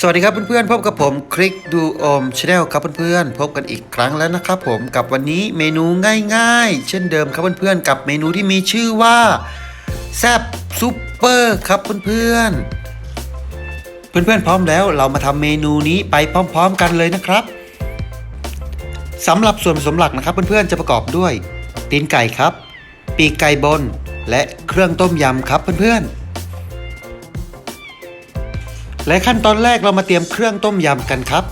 สวัสดีครับเพื่อนๆพบกับผมคลิกดูโอมชาแนลครับเพื่อนๆพบกันอีกครั้งแล้วนะครับผมกับวันนี้เมนูง่ายๆ เช่นเดิมครับเพื่อนๆกับเมนูที่มีชื่อว่าแซบซุปเปอร์ครับเพื่อนๆเพื่อนๆพร้อมแล้วเรามาทำเมนูนี้ไปพร้อม ๆ กันเลยนะครับสำหรับส่วนผสมหลักนะครับเพื่อนๆจะประกอบด้วยตีนไก่ครับ ปีกไก่บน และเครื่องต้มยำครับเพื่อนๆ และขั้นตอนแรกเรามาเตรียมเครื่องต้มยำกันครับ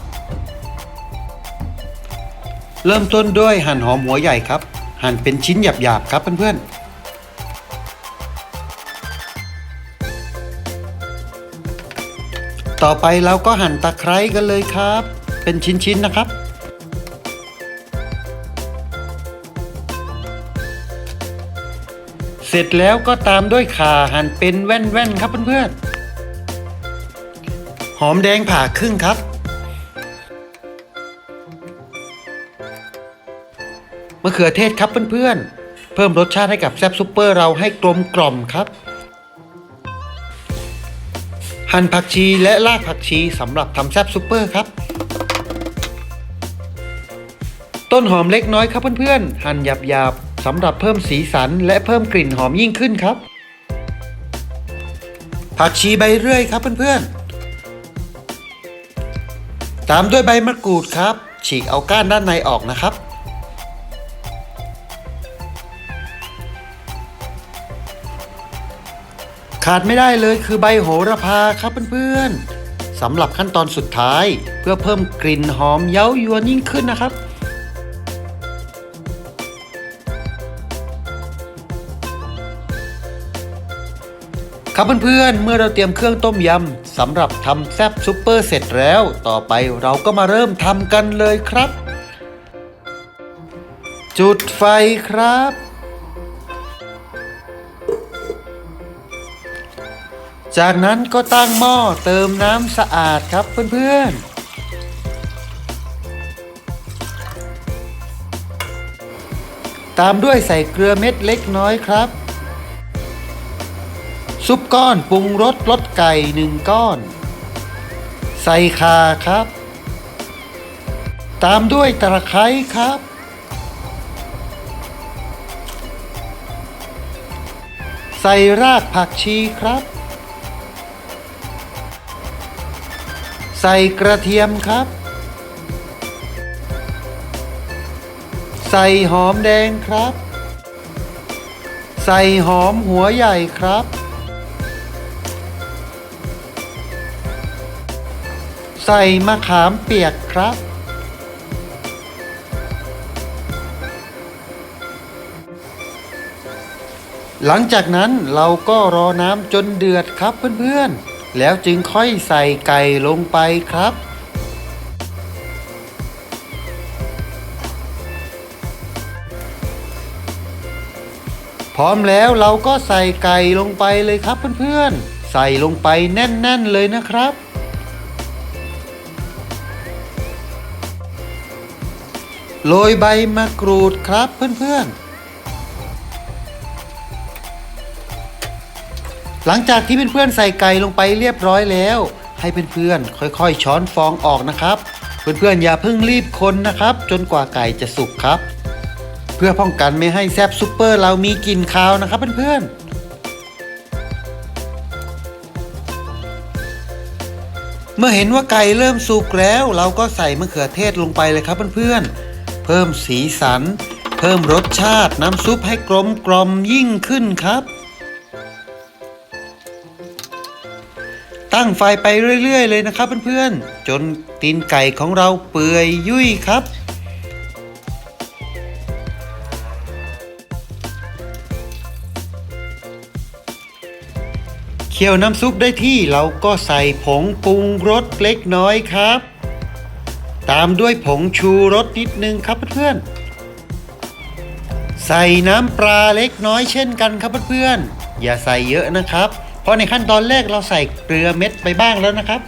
เริ่มต้นด้วยหั่นหอมหัวใหญ่ครับ หั่นเป็นชิ้นหยาบๆครับเพื่อนๆต่อไปเราก็หั่นตะไคร้กันเลยครับ เป็นชิ้นๆนะครับ เสร็จแล้วก็ตามด้วยข่าหั่นเป็นแว่นๆครับเพื่อนๆ อมแดงผ่าครึ่งครับ มะเขือเทศครับเพื่อนๆ เพิ่มรสชาติให้กับแซ่บซุปเปอร์เราให้กลมกล่อมครับ หั่นผักชีและรากผักชีสำหรับทำแซ่บซุปเปอร์ครับต้นหอมเล็กน้อยครับเพื่อนๆ หั่นหยาบๆสำหรับเพิ่มสีสันและเพิ่มกลิ่นหอมยิ่งขึ้นครับ ผักชีใบเรื่อยครับเพื่อนๆ ตามด้วยใบมะกรูดครับ ฉีกเอาก้านด้านในออกนะครับ ขาดไม่ได้เลยคือใบโหระพาครับเพื่อนๆสำหรับขั้นตอนสุดท้ายเพื่อเพิ่มกลิ่นหอมเย้ายวนยิ่งขึ้นนะครับ ครับเพื่อนๆ เมื่อเราเตรียมเครื่องต้มยำสำหรับทำแซ่บซุปเปอร์เสร็จแล้ว ต่อไปเราก็มาเริ่มทำกันเลยครับ จุดไฟครับ จากนั้นก็ตั้งหม้อเติมน้ำสะอาดครับเพื่อนๆตามด้วยใส่เกลือเม็ดเล็กน้อยครับ ซุปก้อนปรุงรสรสไก่หนึ่งก้อน ใส่ข่าครับ ตามด้วยตะไคร้ครับ ใส่รากผักชีครับ ใส่กระเทียมครับ ใส่หอมแดงครับ ใส่หอมหัวใหญ่ครับ ใส่มะขามเปียกครับ หลังจากนั้นเราก็รอน้ำจนเดือดครับเพื่อนๆ แล้วจึงค่อยใส่ไก่ลงไปครับพร้อมแล้วเราก็ใส่ไก่ลงไปเลยครับเพื่อนๆ ใส่ลงไปแน่น ๆ เลยนะครับ โรยใบมะกรูดครับเพื่อนๆ หลังจากที่เพื่อนๆใส่ไก่ลงไปเรียบร้อยแล้ว ให้เพื่อนๆค่อยๆ ช้อนฟองออกนะครับ เพื่อนๆอย่าเพิ่งรีบคนนะครับ จนกว่าไก่จะสุกครับ เพื่อป้องกันไม่ให้แซบซุปเปอร์เรามีกลิ่นคาวนะครับเพื่อนๆเมื่อเห็นว่าไก่เริ่มสุกแล้ว เราก็ใส่มะเขือเทศลงไปเลยครับเพื่อนๆ เพิ่มสีสัน เพิ่มรสชาติน้ำซุปให้กลมกล่อมยิ่งขึ้นครับ ตั้งไฟไปเรื่อย ๆ เลยนะครับเพื่อนๆ จนตีนไก่ของเราเปื่อยยุ่ยครับเคี่ยวน้ำซุปได้ที่เราก็ใส่ผงปรุงรสเล็กน้อยครับ ตามด้วยผงชูรสนิดนึงครับเพื่อนๆ ใส่น้ำปลาเล็กน้อยเช่นกันครับเพื่อนๆ อย่าใส่เยอะนะครับ เพราะในขั้นตอนแรกเราใส่เกลือเม็ดไปบ้างแล้วนะครับ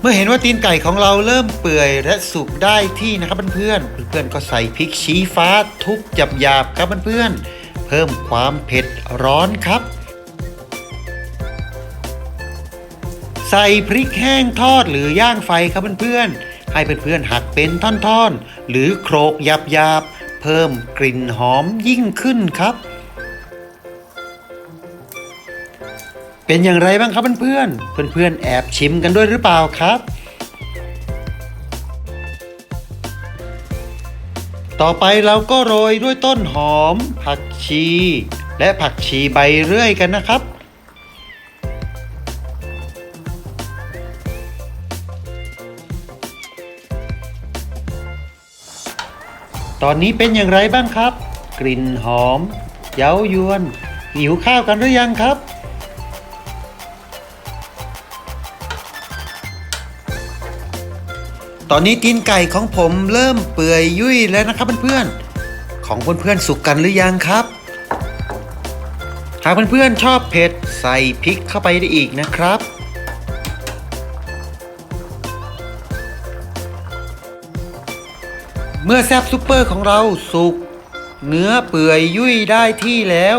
เมื่อเห็นว่าตีนไก่ของเราเริ่มเปื่อยและสุกได้ที่นะครับเพื่อนๆ เพื่อนๆ ก็ใส่พริกชี้ฟ้าทุบหยาบๆครับเพื่อนๆ เพิ่มความเผ็ดร้อนครับ ใส่พริกแห้งทอดหรือย่างไฟครับเพื่อนๆ ให้เพื่อนๆหักเป็นท่อนๆ หรือโครกหยาบๆ เพิ่มกลิ่นหอมยิ่งขึ้นครับ เป็นอย่างไรบ้างครับเพื่อนๆ เพื่อนๆ แอบชิมกันด้วยหรือเปล่าครับต่อไปเราก็โรยด้วยต้นหอม ผักชี และผักชีใบเรื่อยกันนะครับ ตอนนี้เป็นอย่างไรบ้างครับ กลิ่นหอม เย้ายวน หิวข้าวกันหรือยังครับ ตอนนี้ตีนไก่ของผมเริ่มเปื่อยยุ่ยแล้วนะครับเพื่อนๆ ของเพื่อนๆสุกกันหรือยังครับ หากเพื่อนๆชอบเผ็ดใส่พริกเข้าไปได้อีกนะครับ เมื่อแซบซูเปอร์ของเราสุก เนื้อเปื่อยยุ่ยได้ที่แล้ว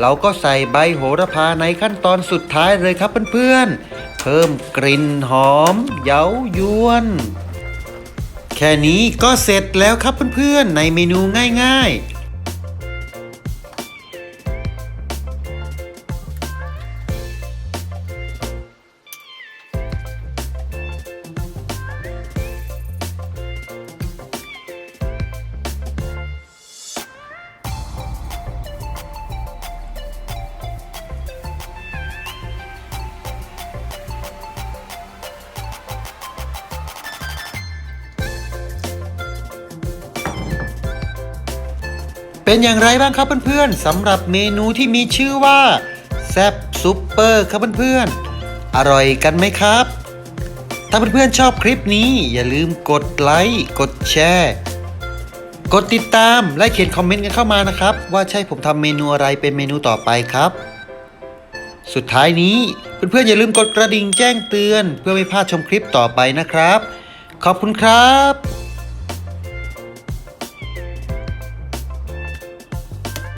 เราก็ใส่ใบโหระพาในขั้นตอนสุดท้ายเลยครับเพื่อนๆ เพิ่มกลิ่นหอม เย้ายวน แค่นี้ก็เสร็จแล้วครับเพื่อนๆ ในเมนูง่ายๆ เป็นอย่างไรบ้างครับเพื่อนๆสำหรับเมนูที่มีชื่อว่าแซบซุปเปอร์ครับเพื่อนๆ อร่อยกันไหมครับ ถ้าเพื่อนๆชอบคลิปนี้อย่าลืมกดไลค์กดแชร์กดติดตามและเขียนคอมเมนต์กันเข้ามานะครับ ว่าใช่ผมทำเมนูอะไรเป็นเมนูต่อไปครับ สุดท้ายนี้เพื่อนๆอย่าลืมกดกระดิ่งแจ้งเตือน เพื่อไม่พลาดชมคลิปต่อไปนะครับ ขอบคุณครับ